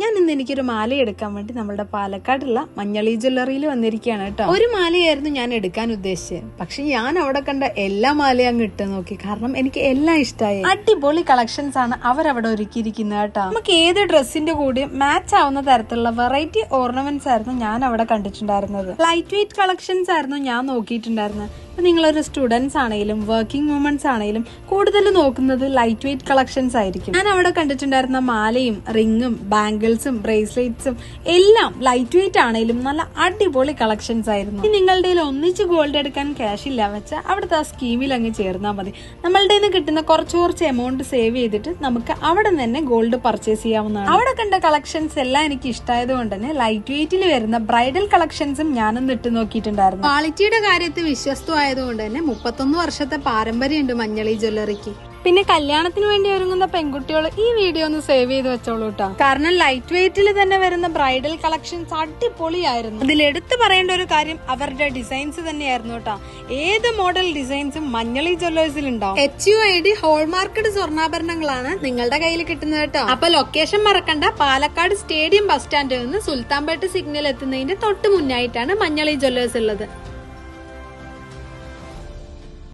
ഞാൻ ഇന്ന് എനിക്കൊരു മാല എടുക്കാൻ വേണ്ടി നമ്മുടെ പാലക്കാടുള്ള മഞ്ഞളി ജ്വല്ലറിയിൽ വന്നിരിക്കുകയാണ് കേട്ടോ. ഒരു മാലയായിരുന്നു ഞാൻ എടുക്കാൻ ഉദ്ദേശിച്ചത്. പക്ഷെ ഞാൻ അവിടെ കണ്ട എല്ലാ മാലയും അങ്ങ് ഇട്ട് നോക്കി. കാരണം എനിക്ക് എല്ലാം ഇഷ്ടമായി അടിപൊളി കളക്ഷൻസ് ആണ് അവരവിടെ ഒരുക്കിയിരിക്കുന്നത് കേട്ടോ. നമുക്ക് ഏത് ഡ്രസ്സിന്റെ കൂടെ മാച്ച് ആവുന്ന തരത്തിലുള്ള വെറൈറ്റി ഓർണമെന്റ്സ് ആയിരുന്നു ഞാൻ അവിടെ കണ്ടിട്ടുണ്ടായിരുന്നത്. ലൈറ്റ് വെയിറ്റ് കളക്ഷൻസ് ആയിരുന്നു ഞാൻ നോക്കിയിട്ടുണ്ടായിരുന്നത്. ഇപ്പൊ നിങ്ങളൊരു സ്റ്റുഡൻസ് ആണെങ്കിലും വർക്കിംഗ് വുമൻസ് ആണെങ്കിലും കൂടുതൽ നോക്കുന്നത് ലൈറ്റ് വെയിറ്റ് കളക്ഷൻസ് ആയിരിക്കും. ഞാൻ അവിടെ കണ്ടിട്ടുണ്ടായിരുന്ന മാലയും റിങ്ങും ബാംഗിൾസും ബ്രേസ്ലെറ്റ്സും എല്ലാം ലൈറ്റ് വെയിറ്റ് ആണെങ്കിലും നല്ല അടിപൊളി കളക്ഷൻസ് ആയിരുന്നു. നിങ്ങളുടെ ഒന്നിച്ച് ഗോൾഡ് എടുക്കാൻ ക്യാഷ് ഇല്ല വെച്ചാൽ അവിടുത്തെ ആ സ്കീമിൽ അങ്ങ് ചേർന്നാൽ മതി. നമ്മളുടെ നിന്ന് കിട്ടുന്ന കുറച്ച് കുറച്ച് എമൗണ്ട് സേവ് ചെയ്തിട്ട് നമുക്ക് അവിടെ തന്നെ ഗോൾഡ് പർച്ചേസ് ചെയ്യാവുന്നതാണ്. അവിടെ കണ്ട കളക്ഷൻസ് എല്ലാം എനിക്ക് ഇഷ്ടമായത് കൊണ്ട് തന്നെ ലൈറ്റ് വെയിറ്റിൽ വരുന്ന ബ്രൈഡൽ കളക്ഷൻസും ഞാനൊന്ന് ഇട്ട് നോക്കിയിട്ടുണ്ടായിരുന്നു. ക്വാളിറ്റിയുടെ കാര്യത്തിൽ വിശ്വസ്തമായതുകൊണ്ട് തന്നെ മുപ്പത്തൊന്ന് വർഷത്തെ പാരമ്പര്യമുണ്ട് മഞ്ഞളി ജ്വല്ലറിക്ക്. പിന്നെ കല്യാണത്തിന് വേണ്ടി ഒരുങ്ങുന്ന പെൺകുട്ടികൾ ഈ വീഡിയോ ഒന്ന് സേവ് ചെയ്ത് വെച്ചോളൂ കേട്ടോ കാരണം ലൈറ്റ് വെയിറ്റിൽ തന്നെ വരുന്ന ബ്രൈഡൽ കളക്ഷൻസ് അടിപൊളിയായിരുന്നു. അതിൽ എടുത്തു പറയേണ്ട ഒരു കാര്യം അവരുടെ ഡിസൈൻസ് തന്നെയായിരുന്നു കേട്ടോ ഏത് മോഡൽ ഡിസൈൻസും മഞ്ഞളി ജ്വല്ലേഴ്സിൽ ഉണ്ടാവും. H U I D hallmarked സ്വർണാഭരണങ്ങളാണ് നിങ്ങളുടെ കയ്യിൽ കിട്ടുന്നത് കേട്ടോ അപ്പൊ ലൊക്കേഷൻ മറക്കണ്ട. പാലക്കാട് സ്റ്റേഡിയം ബസ് സ്റ്റാൻഡിൽ നിന്ന് സുൽത്താൻപേട്ട് സിഗ്നൽ എത്തുന്നതിന്റെ തൊട്ട് മുന്നായിട്ടാണ് മഞ്ഞളി ജ്വല്ലേഴ്സ് ഉള്ളത്.